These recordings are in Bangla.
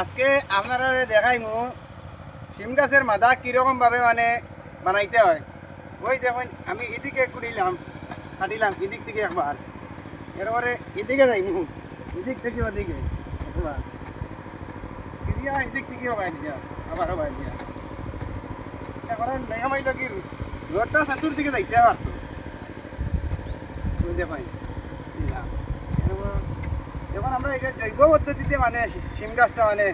আজকে আপনারা দেখাইমু শিম গাছের মাদা কীরকম ভাবে মানে বানাইতে হয়। ওই দেখুন, আমি এদিকে কুড়িলাম, কাটিলাম এদিক থেকে একবার। এরপরে এদিকে যাইমু, এদিক থেকে ওদিকে একবার। দিয়া এদিক থেকে হবাই দিয়া, আবার হবাই দিয়া। এখন মাইল কি রোডটা সাতুর দিকে যাইতে পারতো। বুঝতে পাই দিলাম। এরপর আমরা এটা জৈব পদ্ধতিতে মানে শিম গাছটা মানে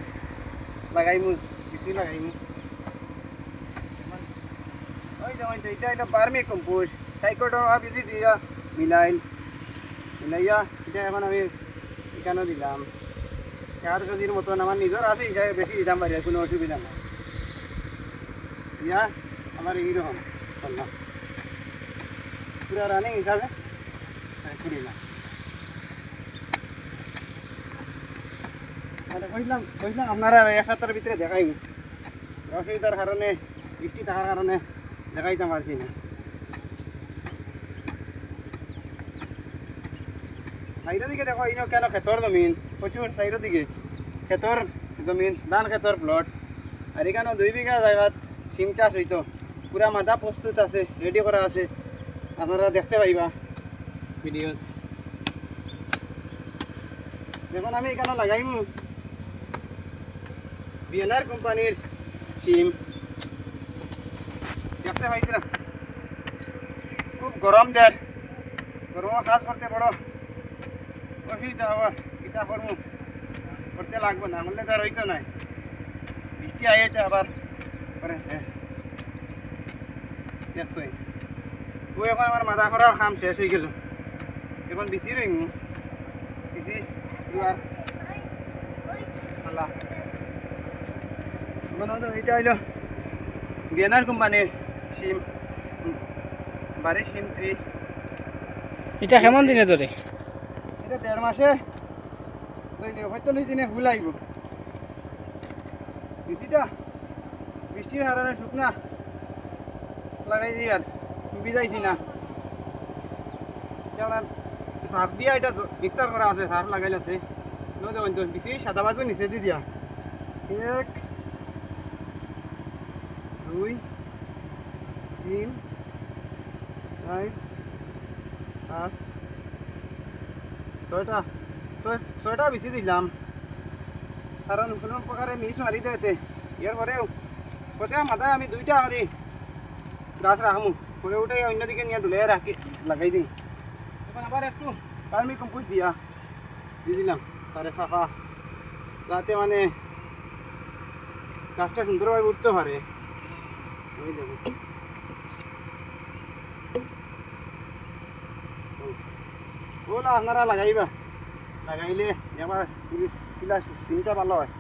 লাগাইমু কিছু লাগাইমু। ওই যেমন এটা এটা বার্মি কম্পোস্ট টাইকোটো বেশি দিয়া মিলাইল, মিলাইয়া এটা এখন আমি এখানে দিলাম। চার কেজির মতন আমার নিজের আছে হিসাবে বেশি দিতাম পারি কোনো অসুবিধা নাই। দিয়া আমার এইরকম করলাম। পুরা রানিং হিসাবে কুড়িলাম মানে কইলাম কইলাম আপনারা এক সপ্তাহের ভিতরে দেখাই অসুবিধার কারণে বৃষ্টি থাকার কারণে দেখাইতে পারছি না। সাইডের দিকে দেখো ইনো কেন খেতর জমিন? প্রচুর সাইডের দিকে খেতর জমিন ধান খেতর প্লট আর এখানে দুই বিঘা জায়গাত সিম চাষ হইতো। পুরা মাথা প্রস্তুত আছে রেডি করা আছে। আপনারা দেখতে পাইবা। ভিডিও দেখুন আমি এখানে লাগাইমু। বিএনআর কোম্পানির সিম দেখতে পাইছি না খুব গরম দেয় গরম কাজ করতে বড় অসুবিধা আবার কিতা করব করতে লাগবো না, হলে তার হইতো নাই। বৃষ্টি আইতে আবার। করে হ্যাঁ। দেখছই। ও এখন আমার মাথা করার কাম শেষ হয়ে গেল। এখন বেশি রইমু। বেশি আর বলতো এটা হইল বিএনআর কোম্পানির সিম। বাড়ি সিম থ্রি। এটা কেমন দিনে ধরে? এটা দেড় মাসে পঁয়তাল্লিশ দিনে ফুল আইব। বেশিটা বৃষ্টির কারণে শুকনা। লাগাই দিই আর বিজাইছি না। যেমন সার দিয়া এটা মিক্সার করা আছে সার লাগাইল আছে নয় বেশি সাদা বাজু নিচে দি দিয়া। এক দুই, তিন, চার, পাঁচ, ছয়টা। ছয় ছয়টা বেশি দিলাম। কারণ কোনো প্রকারে মিস মারি দেতে ইয়ার পরেও প্রত্যেক মাথায় আমি দুইটা করি গাছ রাখমু পরে ওটাই অন্যদিকে নিয়ে ডুলে রাখি লাগাই দিই এখন আবার একটু ফার্মি কম্পোস্ট দিয়া। দিয়ে দিলাম। তারে সাফা যাতে মানে গাছটা সুন্দরভাবে উঠতে পারে ওলা আপনারা লাগাইবা। লাগাইলে কিলা সিমটা ভালো হয়।